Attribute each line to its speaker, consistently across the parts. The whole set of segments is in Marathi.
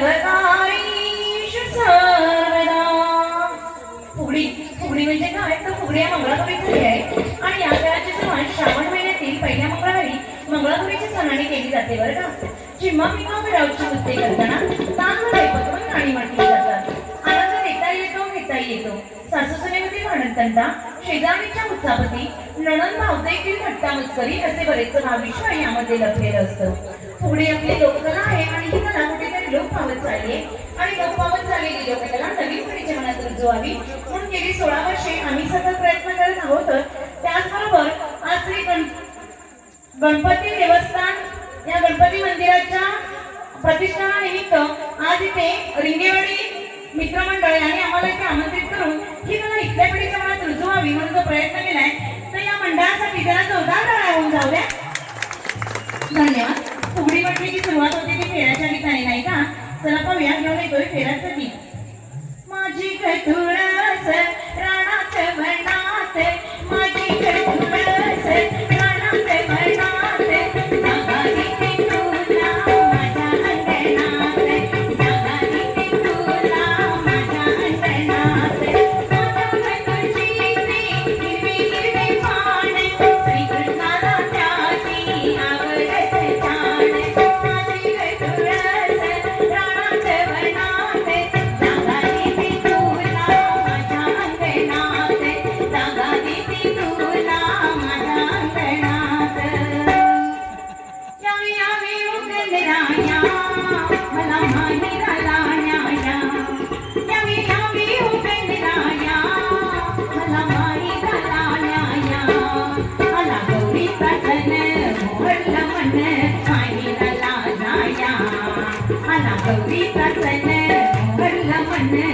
Speaker 1: सर्वकारीष सर्वदा. फुगडी फुगडी म्हणजे काय? तर फुगडी या मंगळागौरीची आहे. आणि या काळाची सुरुवात श्रावण महिन्यातील पहिल्या मंगळवारी मंगळागौरीच्या सणाने केली जाते बरं का? चिम्मा पिका रावची नृत्य करताना तांदूळ पकडून नाणी म्हटली जातात. आनंद देता येतो घेता येतो. सासूसनेमध्ये भांडणतंटा शेजारीच्या उत्सापती नणन भावतेतील थट्टा मस्करी असे बरेच भाविश्व यामध्ये लपलेलं असतं. फुगडी आपली लोककला आहे आणि ही कला कुठेतरी लोप पावत चालली. आणि लोप पावत चाललेली लोककला नवीन पिढीच्या मनात रुजवावी म्हणून गेली सोळा वर्षे आम्ही सतत प्रयत्न करत आहोत. त्याचबरोबर आज श्री गण गणपती देवस्थान या गणपती मंदिराच्या प्रतिष्ठानानिमित्त आज इथे रिंगेवाडी मित्रमंडळ यांनी आम्हाला इथे आमंत्रित करून ही कला इथल्या पिढीच्या मनात रुजवावी म्हणून जो प्रयत्न केलाय तर या मंडळासाठी जरा जोरदार टाळ्या होऊन जाऊ द्या धन्यवाद. फुगडी म्हटली की सुरुवात होते ती फेऱ्याच्या ठिकाणी. नाही चला पाहूया घेऊन येतोय फेऱ्यासाठी माझी कटुळस ஆனா கௌரி தசன கள்ள மண்ணு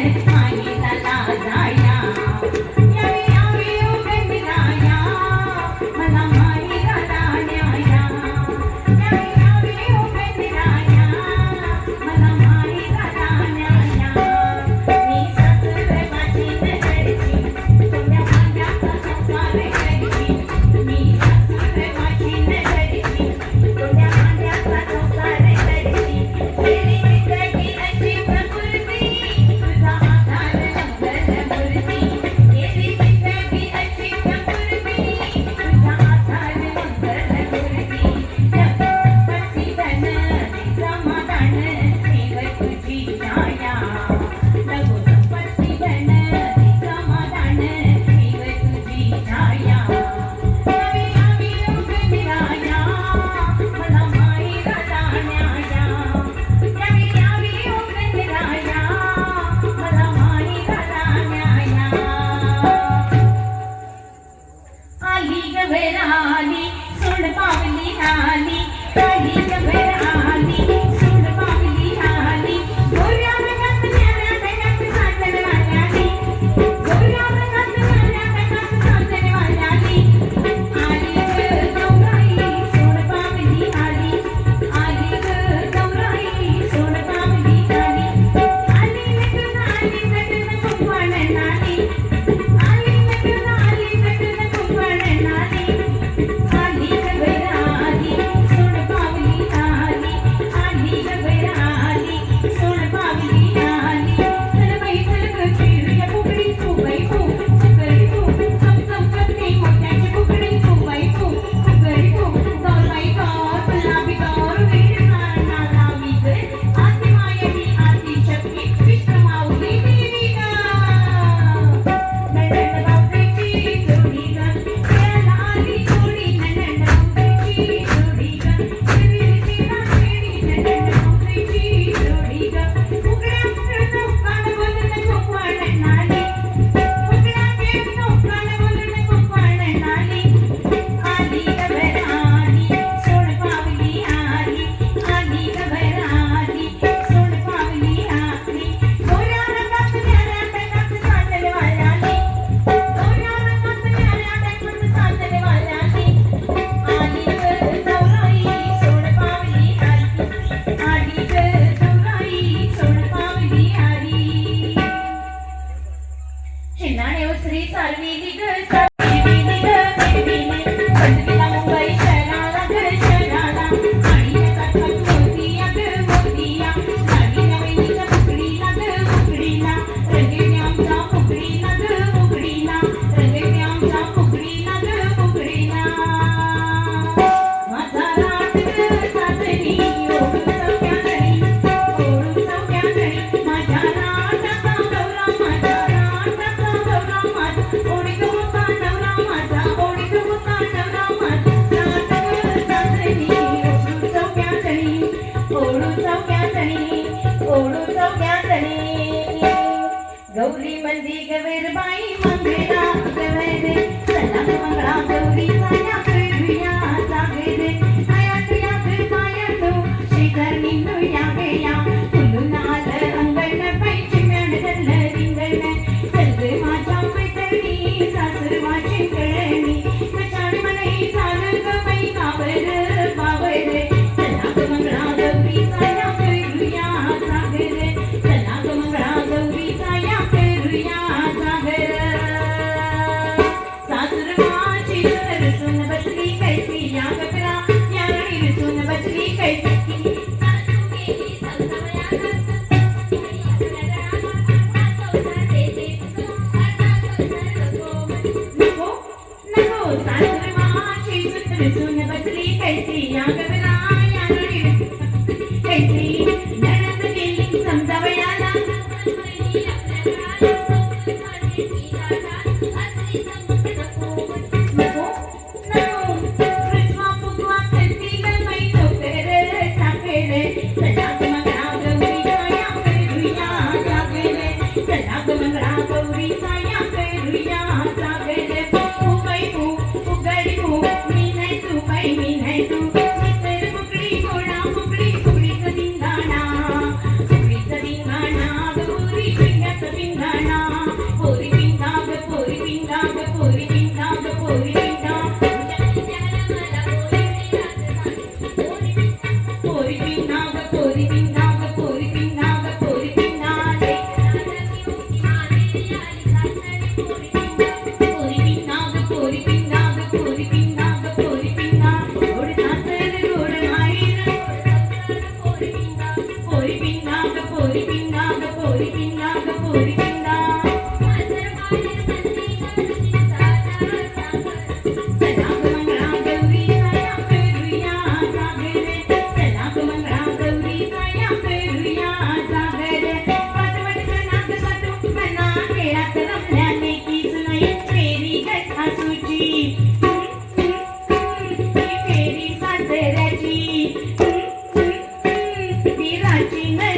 Speaker 1: I'm gonna do it.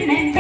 Speaker 1: mente.